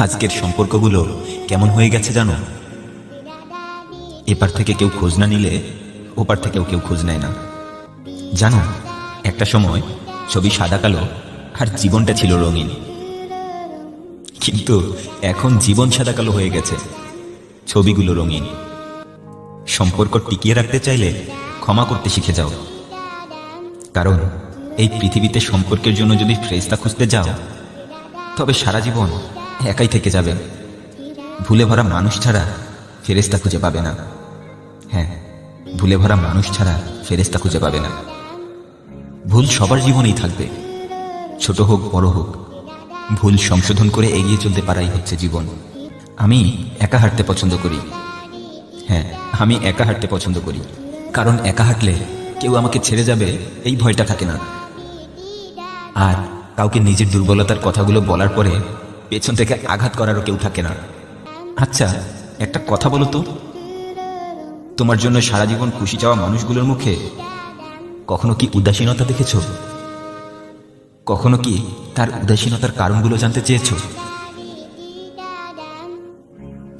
আজকের সম্পর্কগুলো কেমন হয়ে গেছে জানো? এপার থেকে কেউ খোঁজ না নিলে ওপার থেকেও কেউ খোঁজ নেয় না। জানো, একটা সময় ছবি সাদা কালো আর জীবনটা ছিল রঙিন। কিন্তু এখন জীবন সাদা কালো হয়ে গেছে, ছবিগুলো রঙিন। সম্পর্ক টিকিয়ে রাখতে চাইলে ক্ষমা করতে শিখে যাও। কারণ এই পৃথিবীতে সম্পর্কের জন্য যদি ফ্রেস্তা খুঁজতে যাও, তবে সারা জীবন একাই থেকে যাবে। ভুলে ভরা মানুষ ছাড়া ফেরেস্তা খুঁজে পাবে না। হ্যাঁ ভুলে ভরা মানুষ ছাড়া ফেরেস্তা খুঁজে পাবে না। ভুল সবার জীবনেই থাকবে। ছোট হোক, বড় হোক, ভুল সংশোধন করে এগিয়ে চলতে পারাই হচ্ছে জীবন। আমি একা হাঁটতে পছন্দ করি। হ্যাঁ আমি একা হাঁটতে পছন্দ করি। কারণ একা হাঁটলে কেউ আমাকে ছেড়ে যাবে, এই ভয়টা থাকে না। আর কাউকে নিজের দুর্বলতার কথাগুলো বলার পরে পেছন থেকে আঘাত করারও কেউ থাকে না। আচ্ছা একটা কথা বলো তো। তোমার জন্য সারা জীবন খুশি চাওয়া মানুষগুলোর মুখে কখনো কি উদাসীনতা দেখেছ? কখনো কি তার উদাসীনতার কারণগুলো জানতে চেয়েছো?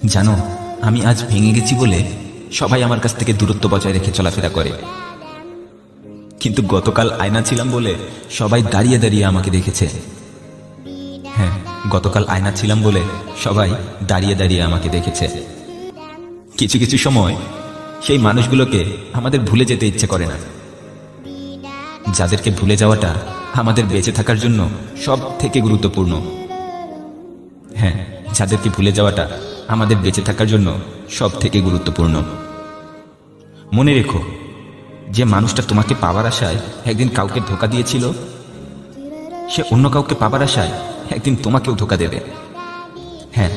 জানো, আমি আজ ভেঙে গেছি বলে সবাই আমার কাছ থেকে দূরত্ব বজায় রেখে চলাফেরা করে। কিন্তু গতকাল আয়না ছিলাম বলে সবাই দাঁড়িয়ে দাঁড়িয়ে আমাকে দেখেছে। গতকাল আয়না ছিলাম বলে সবাই দাঁড়িয়ে দাঁড়িয়ে আমাকে দেখেছে। কিছু কিছু সময় সেই মানুষগুলোকে আমাদের ভুলে যেতে ইচ্ছে করে না। যাদেরকে ভুলে যাওয়াটা আমাদের বেঁচে থাকার জন্য সব থেকে গুরুত্বপূর্ণ। হ্যাঁ যাদেরকে ভুলে যাওয়াটা আমাদের বেঁচে থাকার জন্য সব থেকে গুরুত্বপূর্ণ। মনে রেখো, যে মানুষটা তোমাকে পাওয়ার আশায় একদিন কাউকে ধোকা দিয়েছিল, সে অন্য কাউকে পাবার আশায় একদিন তোমাকেও ধোকা দেবে। হ্যাঁ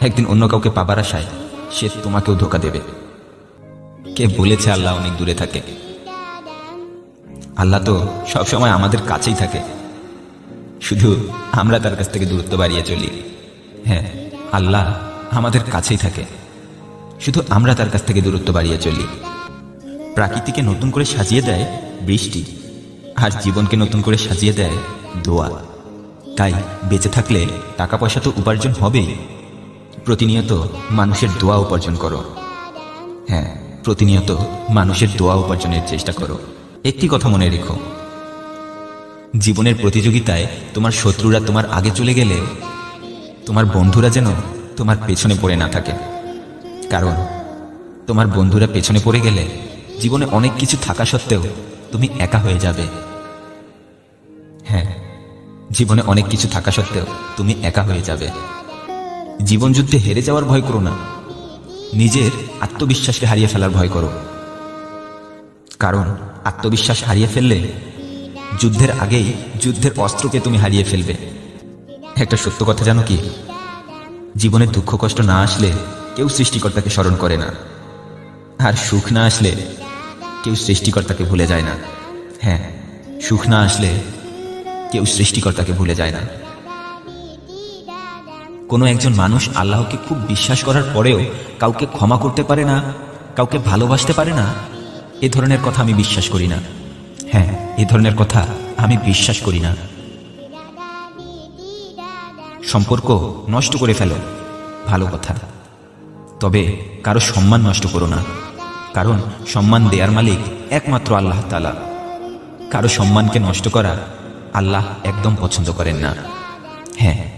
একদিন অন্য কাউকে পাবার আশায় সে তোমাকেও ধোকা দেবে। কে বলেছে আল্লাহ অনেক দূরে থাকে? আল্লাহ তো সবসময় আমাদের কাছেই থাকে। শুধু আমরা তার কাছ থেকে দূরত্ব বাড়িয়ে চলি। হ্যাঁ আল্লাহ আমাদের কাছেই থাকে। শুধু আমরা তার কাছ থেকে দূরত্ব বাড়িয়ে চলি। প্রাকৃতিকে নতুন করে সাজিয়ে দেয় বৃষ্টি, আর জীবনকে নতুন করে সাজিয়ে দেয় দোয়া তাই বেঁচে থাকলে টাকা পয়সা তো উপার্জন হবেই। প্রতিনিয়ত মানুষের দোয়া উপার্জন করো। হ্যাঁ প্রতিনিয়ত মানুষের দোয়া উপার্জনের চেষ্টা করো। একটি কথা মনে রেখো। জীবনের প্রতিযোগিতায় তোমার শত্রুরা তোমার আগে চলে গেলে তোমার বন্ধুরা যেন তোমার পেছনে পড়ে না থাকে। কারণ তোমার বন্ধুরা পেছনে পড়ে গেলে জীবনে অনেক কিছু থাকা সত্ত্বেও তুমি একা হয়ে যাবে। হ্যাঁ জীবনে অনেক কিছু থাকা সত্ত্বেও তুমি একা হয়ে যাবে। জীবন যুদ্ধে হেরে যাওয়ার ভয় করো না। নিজের আত্মবিশ্বাসকে হারিয়ে ফেলার ভয় করো। কারণ আত্মবিশ্বাস হারিয়ে ফেললে যুদ্ধের আগেই যুদ্ধের অস্ত্রকে তুমি হারিয়ে ফেলবে। একটা সত্য কথা জানো কি? জীবনে দুঃখ কষ্ট না আসলে কেউ সৃষ্টিকর্তাকে স্মরণ করে না। আর সুখ না আসলে কেউ সৃষ্টিকর্তাকে ভুলে যায় না। হ্যাঁ সুখ না আসলে কেউ সৃষ্টিকর্তাকে ভুলে যায় না। কোনো একজন মানুষ আল্লাহকে খুব বিশ্বাস করার পরেও কাউকে ক্ষমা করতে পারে না, কাউকে ভালোবাসতে পারে না, এ ধরনের কথা আমি বিশ্বাস করি না। হ্যাঁ এ ধরনের কথা আমি বিশ্বাস করি না। সম্পর্ক নষ্ট করে ফেলো, ভালো কথা। তবে কারও সম্মান নষ্ট করো না, কারণ সম্মান দেয়ার মালিক একমাত্র আল্লাহ তালা কারও সম্মানকে নষ্ট করা আল্লাহ একদম পছন্দ করেন না। হ্যাঁ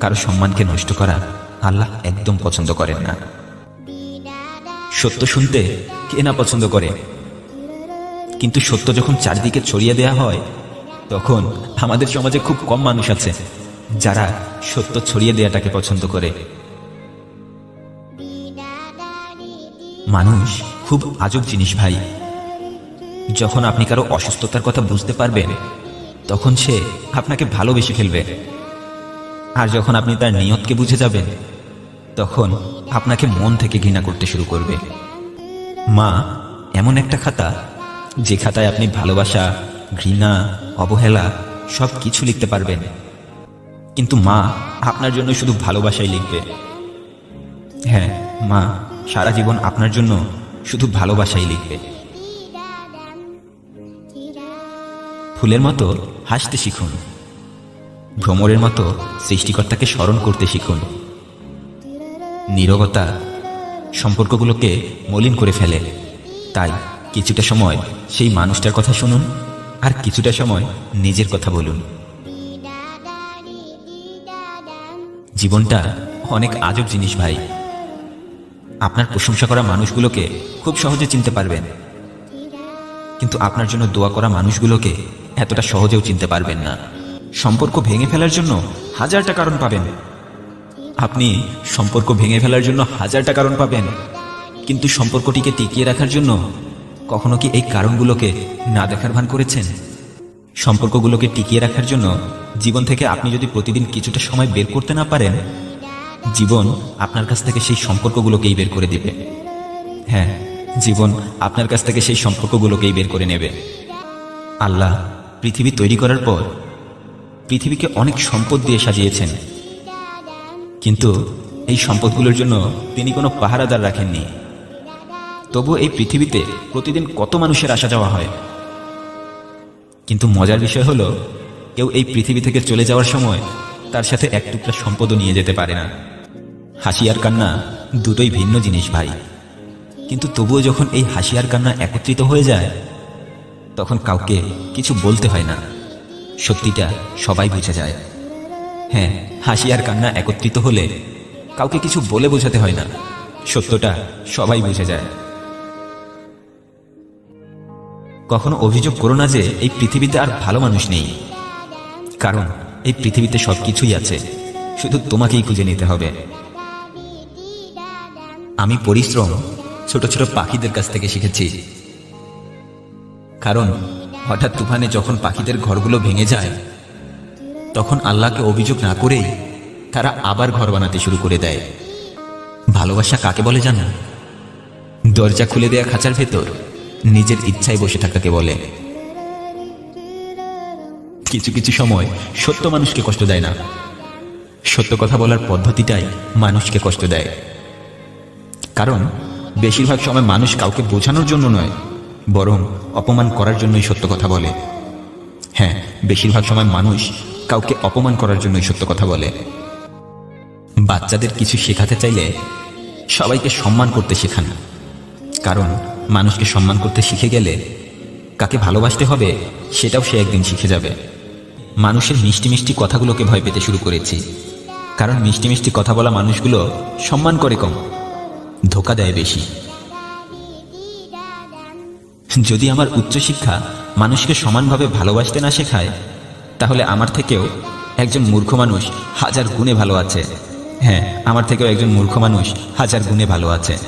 কারও সম্মানকে নষ্ট করা আল্লাহ একদম পছন্দ করেন না। সত্য শুনতে কে না পছন্দ করে? কিন্তু সত্য যখন চারদিকে ছড়িয়ে দেয়া হয়, তখন আমাদের সমাজে খুব কম মানুষ আছে যারা সত্য ছড়িয়ে দেয়াটাকে পছন্দ করে। মানুষ খুব আজব জিনিস ভাই। যখন আপনি কারও অসুস্থতার কথা বুঝতে পারবেন তখন সে আপনাকে ভালোবেসে ফেলবে। আর যখন আপনি তার নিয়তকে বুঝে যাবেন, তখন আপনাকে মন থেকে ঘৃণা করতে শুরু করবে। মা, এমন একটা খাতা, যে খাতায় আপনি ভালোবাসা, ঘৃণা, অবহেলা সব কিছু লিখতে পারবেন। কিন্তু মা, আপনার জন্য শুধু ভালোবাসাই লিখবে। হ্যাঁ মা, সারা জীবন আপনার জন্য শুধু ভালোবাসাই লিখবে। ফুলের মতো হাসতে শিখুন। ভ্রমরের মতো সৃষ্টিকর্তাকে স্মরণ করতে শিখুন। নীরবতা সম্পর্কগুলোকে মলিন করে ফেলে। তাই কিছুটা সময় সেই মানুষটার কথা শুনুন আর কিছুটা সময় নিজের কথা বলুন। জীবনটা অনেক আজব জিনিস ভাই। আপনার প্রশংসা করা মানুষগুলোকে খুব সহজে চিনতে পারবেন। কিন্তু আপনার জন্য দোয়া করা মানুষগুলোকে এতটা সহজেও চিনতে পারবেন না। সম্পর্ক ভেঙে ফেলার জন্য হাজারটা কারণ পাবেন। আপনি সম্পর্ক ভেঙে ফেলার জন্য হাজারটা কারণ পাবেন। কিন্তু সম্পর্কটিকে টিকিয়ে রাখার জন্য কখনো কি এই কারণগুলোকে না দেখার ভান করেছেন? সম্পর্কগুলোকে টিকিয়ে রাখার জন্য জীবন থেকে আপনি যদি প্রতিদিন কিছুটা সময় বের করতে না পারেন, জীবন আপনার কাছ থেকে সেই সম্পর্কগুলোকেই বের করে দেবে। হ্যাঁ জীবন আপনার কাছ থেকে সেই সম্পর্কগুলোকেই বের করে নেবে। আল্লাহ পৃথিবী তৈরি করার পর পৃথিবীকে অনেক সম্পদ দিয়ে সাজিয়েছেন। কিন্তু এই সম্পদগুলোর জন্য তিনি কোনো পাহারাদার রাখেননি। তবু এই পৃথিবীতে প্রতিদিন কত মানুষের আসা যাওয়া হয়। কিন্তু মজার বিষয় হলো, কেউ এই পৃথিবী থেকে চলে যাওয়ার সময় তার সাথে এক টুকরা সম্পদও নিয়ে যেতে পারে না। হাসি আর কান্না দুটোই ভিন্ন জিনিস ভাই। কিন্তু তবুও যখন এই হাসি আর কান্না একত্রিত হয়ে যায় তখন কাউকে কিছু বলতে হয় না। সত্যিটা সবাই বুঝে যায়। হ্যাঁ হাসি আর কান্না একত্রিত হলে কাউকে কিছু বলে বোঝাতে হয় না। সত্যটা সবাই বুঝে যায়। কখনো অভিযোগ করো না যে এই পৃথিবীতে আর ভালো মানুষ নেই। কারণ এই পৃথিবীতে সব কিছুই আছে। শুধু তোমাকেই খুঁজে নিতে হবে। আমি পরিশ্রম ছোট ছোট পাখিদের কাছ থেকে শিখেছি। কারণ হঠাৎ তুফানে যখন পাখিদের ঘরগুলো ভেঙে যায়, তখন আল্লাহকে অভিযোগ না করেই তারা আবার ঘর বানাতে শুরু করে দেয়। ভালোবাসা কাকে বলে জানো? দরজা খুলে দেয়া খাঁচার ভেতর নিজের ইচ্ছায় বসে থাকাকে বলে। কিছু কিছু সময় সত্য মানুষকে কষ্ট দেয় না। সত্য কথা বলার পদ্ধতিটাই মানুষকে কষ্ট দেয়। কারণ, বেশিরভাগ সময় মানুষ কাউকে বোঝানোর জন্য নয় বরং অপমান করার জন্যই সত্য কথা বলে। হ্যাঁ বেশিরভাগ সময় মানুষ কাউকে অপমান করার জন্যই সত্য কথা বলে। বাচ্চাদের কিছু শেখাতে চাইলে সবাইকে সম্মান করতে শেখান। কারণ মানুষকে সম্মান করতে শিখে গেলে কাকে ভালোবাসতে হবে সেটাও সে একদিন শিখে যাবে। মানুষের মিষ্টি মিষ্টি কথাগুলোকে ভয় পেতে শুরু করেছি। কারণ মিষ্টি মিষ্টি কথা বলা মানুষগুলো সম্মান করে কম, ধোকা দেয় বেশি। যদি আমার উচ্চশিক্ষা মানুষকে সমানভাবে ভালোবাসতে না শেখায়, তাহলে আমার থেকেও একজন মূর্খ মানুষ হাজার গুণে ভালো আছে। হ্যাঁ আমার থেকেও একজন মূর্খ মানুষ হাজার গুণে ভালো আছে।